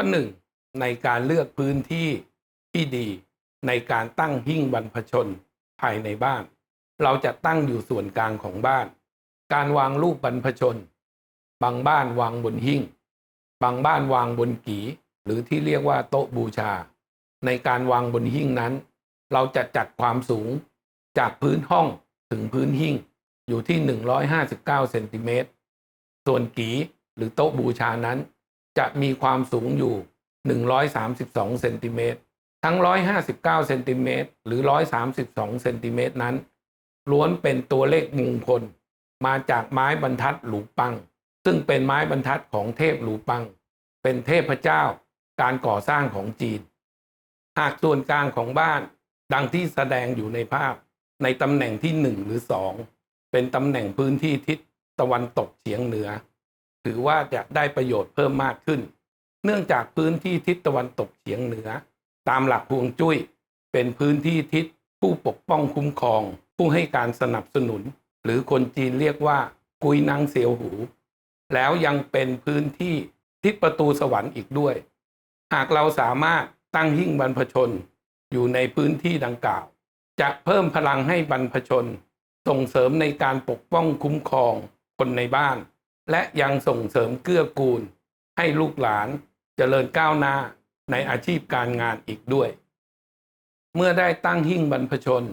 ข้อหนึ่งในการเลือกพื้นที่ที่ดีในการตั้งหิ้งบรรพชนภายในบ้าน เราจะตั้งอยู่ส่วนกลางของบ้าน การวางรูปบรรพชน บางบ้านวางบนหิ้ง บางบ้านวางบนกีหรือที่เรียกว่าโต๊ะบูชา ในการวางบนหิ้งนั้น เราจะจัดความสูงจากพื้นห้องถึงพื้นหิ้งอยู่ที่ 159เซนติเมตรส่วนกีหรือโต๊ะบูชานั้น จะมีความสูงอยู่ 132 เซนติเมตร ทั้ง 159 เซนติเมตร หรือ 132 เซนติเมตรนั้น ล้วนเป็นตัวเลขมงคล มาจากไม้บรรทัดหลูปัง ซึ่งเป็นไม้บรรทัดของเทพหลูปัง เป็นเทพเจ้าการก่อสร้างของจีน หากส่วนกลางของบ้าน ดังที่แสดงอยู่ในภาพ ในตำแหน่งที่หนึ่งหรือสองเป็นตำแหน่งพื้นที่ทิศตะวันตกเฉียงเหนือ ถือว่าจะได้ประโยชน์เพิ่มมากขึ้น เนื่องจากพื้นที่ทิศตะวันตกเฉียงเหนือ ตามหลักฮวงจุ้ย เป็นพื้นที่ทิศผู้ปกป้องคุ้มครอง ผู้ให้การสนับสนุน หรือคนจีนเรียกว่ากุยนางเสียวหู แล้วยังเป็นพื้นที่ทิศประตูสวรรค์อีกด้วย หากเราสามารถตั้งหิ้งบรรพชน อยู่ในพื้นที่ดังกล่าว จะเพิ่มพลังให้บรรพชน ส่งเสริมในการปกป้องคุ้มครองคนในบ้าน และยังส่งเสริมเกื้อกูล ให้ลูกหลานเจริญก้าวหน้าในอาชีพการงานอีกด้วย เมื่อได้ตั้งหิ้งบรรพชน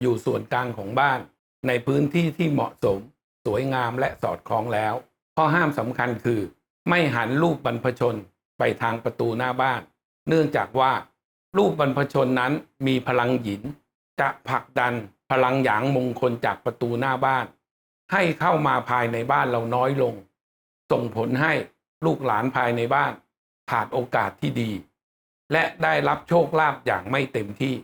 อยู่ส่วนกลางของบ้านในพื้นที่ที่เหมาะสม สวยงามและสอดคล้องแล้วข้อห้ามสำคัญคือ ไม่หันรูปบรรพชนไปทางประตูหน้าบ้าน เนื่องจากว่า รูปบรรพชนนั้นมีพลังหยิน จะผลักดันพลังหยางมงคลจากประตูหน้าบ้าน ให้เข้ามาภายในบ้านเราน้อยลง ส่งผลให้ลูกหลานภายในบ้านขาดโอกาสที่ดี และได้รับโชคลาภอย่างไม่เต็มที่